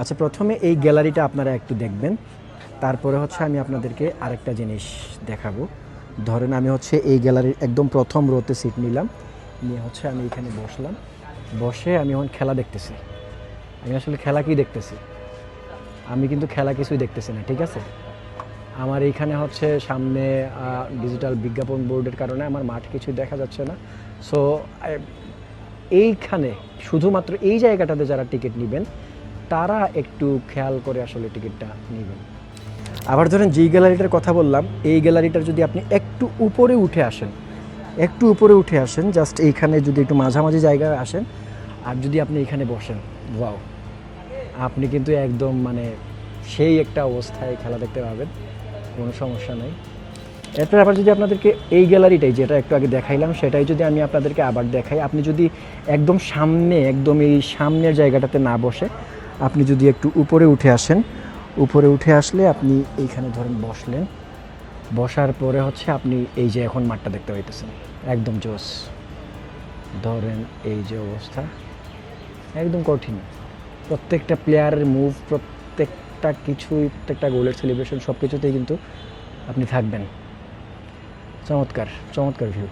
আচ্ছা প্রথমে এই গ্যালারিটা আপনারা একটু দেখবেন। তারপরে হচ্ছে আমি আপনাদেরকে আরেকটা জিনিস দেখাবো। ধরেন আমি হচ্ছে এই গ্যালারির একদম প্রথম রোতে সিট নিলাম। নিয়ে হচ্ছে আমি এখানে বসলাম। বসে আমি এখন খেলা দেখতেছি। আমি আসলে খেলা কি দেখতেছি? আমি কিন্তু খেলা কিছুই দেখতেছি না, ঠিক আছে? আমার এইখানে হচ্ছে সামনে ডিজিটাল বিজ্ঞাপন বোর্ডের কারণে আমার মাঠ কিছুই দেখা যাচ্ছে না। সো এইখানে শুধুমাত্র এই জায়গাটাতে যারা টিকিট নেবেন তারা একটু খেয়াল করে আসলে টিকিটটা নেবেন। আবার ধরেন যেই গ্যালারিটার কথা বললাম, এই গ্যালারিটার যদি আপনি একটু উপরে উঠে আসেন, একটু উপরে উঠে আসেন জাস্ট এইখানে যদি একটু মাঝামাঝি জায়গায় আসেন, আর যদি আপনি এখানে বসেন ওয়াও আপনি কিন্তু একদম মানে সেই একটা অবস্থায় খেলা দেখতে পাবেন, কোনো সমস্যা নেই। এরপর আবার যদি আপনাদেরকে এই গ্যালারিটাই, যেটা একটু আগে দেখাইলাম, সেটাই যদি আমি আপনাদেরকে আবার দেখাই, আপনি যদি একদম সামনে, একদম এই সামনের জায়গাটাতে না বসে আপনি যদি একটু উপরে উঠে আসেন, উপরে উঠে আসলে আপনি এইখানে ধরেন বসলেন। বসার পরে হচ্ছে আপনি এই যে এখন মাঠটা দেখতে পাইতেছেন, একদম জোস। ধরেন এই যে অবস্থা, একদম কঠিন। প্রত্যেকটা প্লেয়ারের মুভ প্রত্যেকটা কিছুই, প্রত্যেকটা গোলের সেলিব্রেশন সব কিছুতেই কিন্তু আপনি থাকবেন। চমৎকার চমৎকার ভিউ